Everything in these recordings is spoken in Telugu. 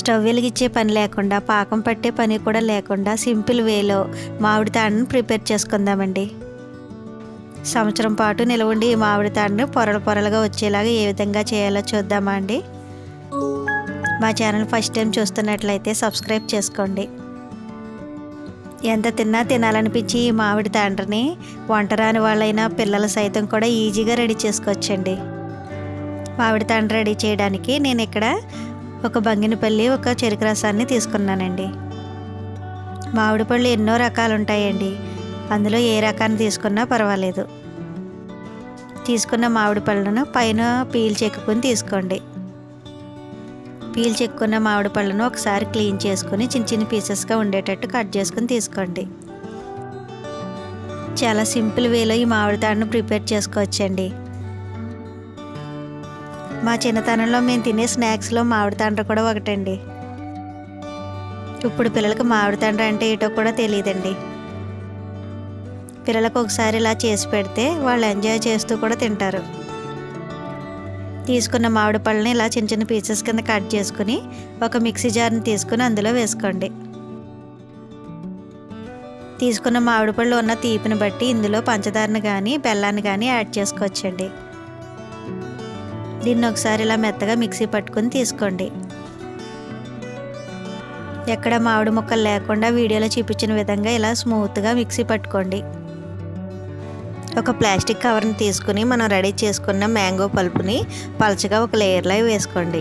స్టవ్ వెలిగించే పని లేకుండా పాకం పట్టే పని కూడా లేకుండా సింపుల్ వేలో మామిడి తాడును ప్రిపేర్ చేసుకుందామండి. సంవత్సరం పాటు నిలవండి ఈ మామిడి తాడును పొరలు పొరలుగా వచ్చేలాగా ఏ విధంగా చేయాలో చూద్దామా అండి. మా ఛానల్ ఫస్ట్ టైం చూస్తున్నట్లయితే సబ్స్క్రైబ్ చేసుకోండి. ఎంత తిన్నా తినాలనిపించి ఈ మామిడి తాండ్రని వంట రాని వాళ్ళైనా పిల్లలు సైతం కూడా ఈజీగా రెడీ చేసుకోవచ్చండి. మామిడి తాండ్ర రెడీ చేయడానికి నేను ఇక్కడ ఒక బంగినపల్లి ఒక చెరుకు రసాన్ని తీసుకున్నానండి. మామిడి పళ్ళు ఎన్నో రకాలు ఉంటాయండి అందులో ఏ రకాన్ని తీసుకున్నా పర్వాలేదు. తీసుకున్న మామిడి పళ్ళను పైన పీల్ చెక్కుని తీసుకోండి. పీల్ చెక్కున్న మామిడి పళ్ళను ఒకసారి క్లీన్ చేసుకుని చిన్న చిన్న పీసెస్గా ఉండేటట్టు కట్ చేసుకుని తీసుకోండి. చాలా సింపుల్ వేలో ఈ మామిడి తాడును ప్రిపేర్ చేసుకోవచ్చండి. మా చిన్నతనంలో మేము తినే స్నాక్స్లో మామిడి తండ్ర కూడా ఒకటండి. ఇప్పుడు పిల్లలకు మామిడి తండ్ర అంటే ఏటో కూడా తెలియదండి. పిల్లలకు ఒకసారి ఇలా చేసి పెడితే వాళ్ళు ఎంజాయ్ చేస్తూ కూడా తింటారు. తీసుకున్న మామిడి పళ్ళని ఇలా చిన్న చిన్న పీసెస్ కింద కట్ చేసుకుని ఒక మిక్సీ జార్ని తీసుకుని అందులో వేసుకోండి. తీసుకున్న మామిడి పళ్ళు ఉన్న తీపిని బట్టి ఇందులో పంచదారని కానీ బెల్లాన్ని కానీ యాడ్ చేసుకోవచ్చండి. దీన్ని ఒకసారి ఇలా మెత్తగా మిక్సీ పట్టుకుని తీసుకోండి. ఎక్కడ మామిడి ముక్కలు లేకుండా వీడియోలో చూపించిన విధంగా ఇలా స్మూత్గా మిక్సీ పట్టుకోండి. ఒక ప్లాస్టిక్ కవర్ని తీసుకుని మనం రెడీ చేసుకున్న మ్యాంగో పల్పుని పలచగా ఒక లేయర్లో వేసుకోండి.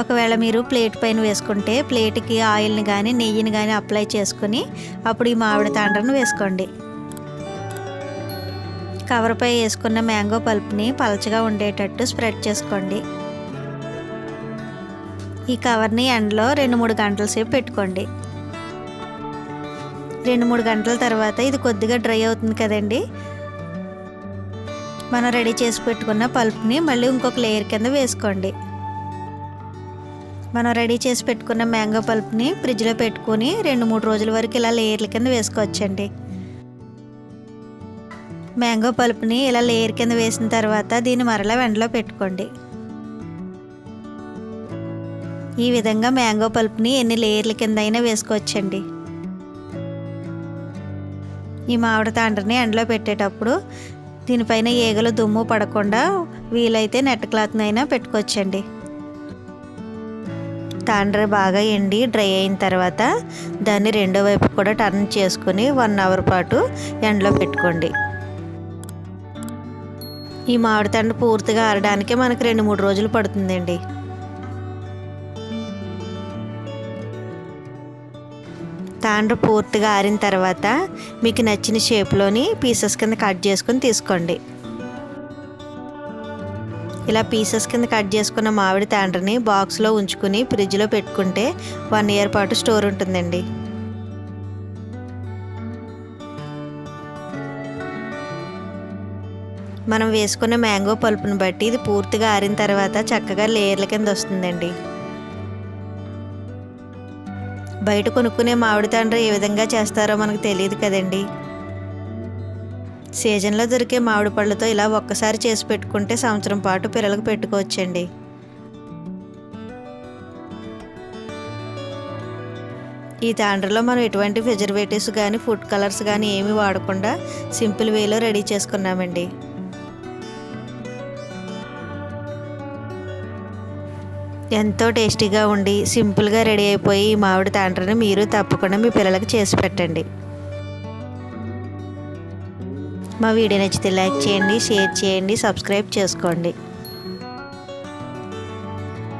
ఒకవేళ మీరు ప్లేట్ పైన వేసుకుంటే ప్లేట్కి ఆయిల్ని కానీ నెయ్యిని కానీ అప్లై చేసుకుని అప్పుడు ఈ మామిడి తాండ్రను వేసుకోండి. కవర్పై వేసుకున్న మ్యాంగో పల్ప్ని పలచగా ఉండేటట్టు స్ప్రెడ్ చేసుకోండి. ఈ కవర్ని ఎండలో రెండు మూడు గంటల సేపు పెట్టుకోండి. రెండు మూడు గంటల తర్వాత ఇది కొద్దిగా డ్రై అవుతుంది కదండి. మనం రెడీ చేసి పెట్టుకున్న పల్ప్ని మళ్ళీ ఇంకొక లేయర్ కింద వేసుకోండి. మనం రెడీ చేసి పెట్టుకున్న మ్యాంగో పల్ప్ని ఫ్రిడ్జ్లో పెట్టుకుని రెండు మూడు రోజుల వరకు ఇలా లేయర్ల కింద వేసుకోవచ్చండి. మ్యాంగో పల్ప్ని ఇలా లేయర్ కింద వేసిన తర్వాత దీన్ని మరలా వెండలో పెట్టుకోండి. ఈ విధంగా మ్యాంగో పల్ప్ని ఎన్ని లేయర్ల కింద అయినా వేసుకోవచ్చండి. ఈ మామిడి తాండ్రని ఎండలో పెట్టేటప్పుడు దీనిపైన ఈగలు దుమ్ము పడకుండా వీలైతే నెట్ క్లాత్నైనా పెట్టుకోవచ్చండి. తాండ్ర బాగా ఎండి డ్రై అయిన తర్వాత దాన్ని రెండో వైపు కూడా టర్న్ చేసుకుని వన్ అవర్ పాటు ఎండలో పెట్టుకోండి. ఈ మామిడి తండ్రి పూర్తిగా ఆరడానికే మనకు రెండు మూడు రోజులు పడుతుందండి. తాండ్ర పూర్తిగా ఆరిన తర్వాత మీకు నచ్చిన షేప్లోని పీసెస్ కింద కట్ చేసుకుని తీసుకోండి. ఇలా పీసెస్ కింద కట్ చేసుకున్న మామిడి తాండ్రని బాక్స్లో ఉంచుకుని ఫ్రిడ్జ్లో పెట్టుకుంటే వన్ ఇయర్ పాటు స్టోర్ ఉంటుందండి. మనం వేసుకున్న మ్యాంగో పలుపుని బట్టి ఇది పూర్తిగా ఆరిన తర్వాత చక్కగా లేయర్ల కింద వస్తుందండి. బయట కొనుక్కునే మామిడి తండ్రి ఏ విధంగా చేస్తారో మనకు తెలియదు కదండి. సీజన్లో దొరికే మామిడి పళ్ళతో ఇలా ఒక్కసారి చేసి పెట్టుకుంటే సంవత్సరం పాటు పిల్లలకు పెట్టుకోవచ్చండి. ఈ తాండ్రలో మనం ఎటువంటి ప్రిజర్వేటివ్స్ కానీ ఫుడ్ కలర్స్ కానీ ఏమీ వాడకుండా సింపుల్ వేలో రెడీ చేసుకున్నామండి. ఎంతో టేస్టీగా ఉండి సింపుల్గా రెడీ అయిపోయి ఈ మామిడి తాండ్రని మీరు తప్పకుండా మీ పిల్లలకు చేసి పెట్టండి. మా వీడియో నచ్చితే లైక్ చేయండి షేర్ చేయండి సబ్స్క్రైబ్ చేసుకోండి.